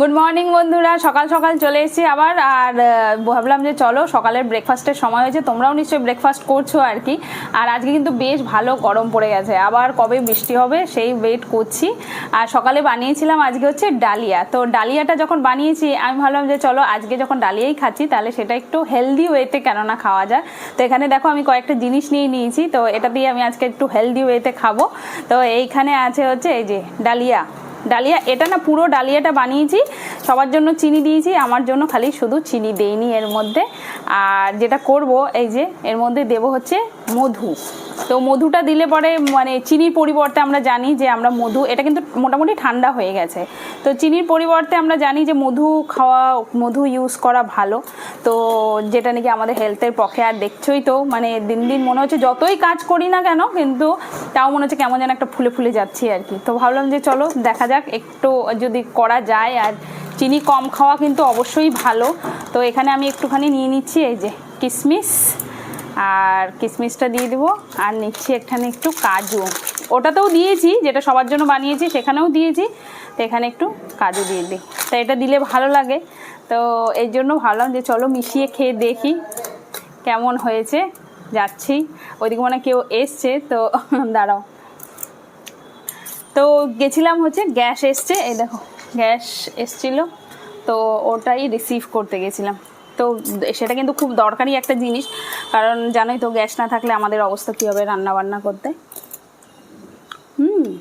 Good morning বন্ধুরা। সকাল সকাল চলে এসেছি আবার। আর ভাবলাম যে চলো, সকালের ব্রেকফাস্টের সময় হয়েছে। তোমরাও নিশ্চয়ই ব্রেকফাস্ট করছ আর কি। আর আজকে কিন্তু বেশ ভালো গরম পড়ে গেছে। আবার কবে বৃষ্টি হবে সেই ওয়েট করছি। আর সকালে বানিয়েছিলাম আজকে হচ্ছে ডালিয়া। তো ডালিয়াটা যখন বানিয়েছি, আমি ভাবলাম যে চলো, আজকে যখন ডালিয়াই খাচ্ছি, তাহলে সেটা একটু হেলদি ওয়েতে কেননা খাওয়া যায়। তো এখানে দেখো, আমি কয়েকটা জিনিস নিয়ে নিয়েছি। তো এটা দিয়ে আমি আজকে একটু হেলদি ওয়েতে খাব। তো এইখানে আছে হচ্ছে এই যে ডালিয়া। ডালিয়া এটা না পুরো ডালিয়াটা বানিয়েছি। সবার জন্য চিনি দিয়েছি, আমার জন্য খালি শুধু চিনি দেইনি এর মধ্যে। আর যেটা করব, এই যে এর মধ্যে দেব হচ্ছে মধু। তো মধুটা দিলে পরে মানে চিনির পরিবর্তে আমরা জানি যে আমরা মধু, এটা কিন্তু মোটামুটি ঠান্ডা হয়ে গেছে। তো চিনির পরিবর্তে আমরা জানি যে মধু খাওয়া, মধু ইউজ করা ভালো। তো যেটা নাকি আমাদের হেলথের পক্ষে আর দেখছোই তো মানে দিন দিন মনে হচ্ছে যতই কাজ করি না কেন, কিন্তু তাও মনে হচ্ছে কেমন যেন একটা ফুলে ফুলে যাচ্ছি আর কি। তো ভাবলাম যে চলো দেখা যাক, একটু যদি করা যায় আর চিনি কম খাওয়া কিন্তু অবশ্যই ভালো। তো এখানে আমি একটুখানি নিয়ে নিচ্ছি এই যে কিশমিশ আর কিশমিশটা দিয়ে দেবো। আর নিচ্ছি এখানে একটু কাজু। ওটাতেও দিয়েছি, যেটা সবার জন্য বানিয়েছি, সেখানেও দিয়েছি। তো এখানে একটু কাজু দিয়ে দিই। তো এটা দিলে ভালো লাগে। তো এই জন্য ভাবলাম যে চলো মিশিয়ে খেয়ে দেখি কেমন হয়েছে। যাচ্ছি। ওইদিকে মানে কেউ এসছে, তো দাঁড়াও। তো গেছিলাম হচ্ছে, গ্যাস এসছে, এই দেখো। গ্যাস এসছিল তো ওটাই রিসিভ করতে গেছিলাম। তো সেটা কিন্তু খুব দরকারি একটা জিনিস কারণ জানোই তো গ্যাস না থাকলে আমাদের অবস্থা কী হবে রান্না বান্না করতে। হুম।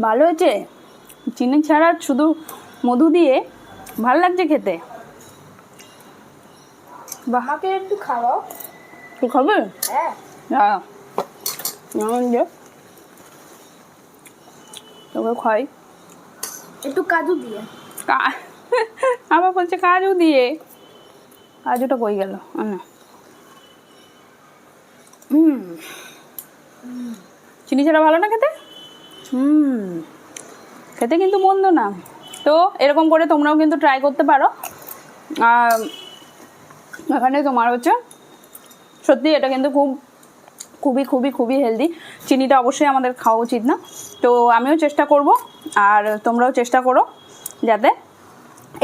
ভালো হয়েছে? চিনি ছাড়া শুধু মধু দিয়ে ভালো লাগছে খেতে? বাহ। আমাকে একটু খাওয়াও। তুই খাবে? হ্যাঁ। হ্যাঁ। তোকে খাই। একটু কাজু দিয়ে। আবার বলছে কাজু দিয়ে। কাজুটা কই গেল? হুম। চিনি ছাড়া ভালো না খেতে? হুম। খেতে কিন্তু মন্দ না। তো এরকম করে তোমরাও কিন্তু ট্রাই করতে পারো। এখানে তোমার হচ্ছে সত্যি এটা কিন্তু খুব খুবই খুবই খুবই হেলদি চিনিটা অবশ্যই আমাদের খাওয়া উচিত না। তো আমিও চেষ্টা করব, আর তোমরাও চেষ্টা করো যাতে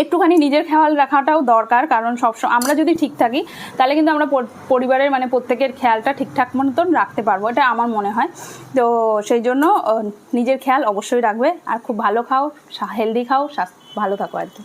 একটুখানি নিজের খেয়াল রাখাটাও দরকার, কারণ সব আমরা যদি ঠিক থাকি, তাহলে কিন্তু আমরা পরিবারের মানে প্রত্যেকের খেয়ালটা ঠিকঠাক মতন রাখতে পারব, এটা আমার মনে হয়। তো সেই জন্য নিজের খেয়াল অবশ্যই রাখবে, আর খুব ভালো খাও হেলদি খাও ভালো থাকো আর কি।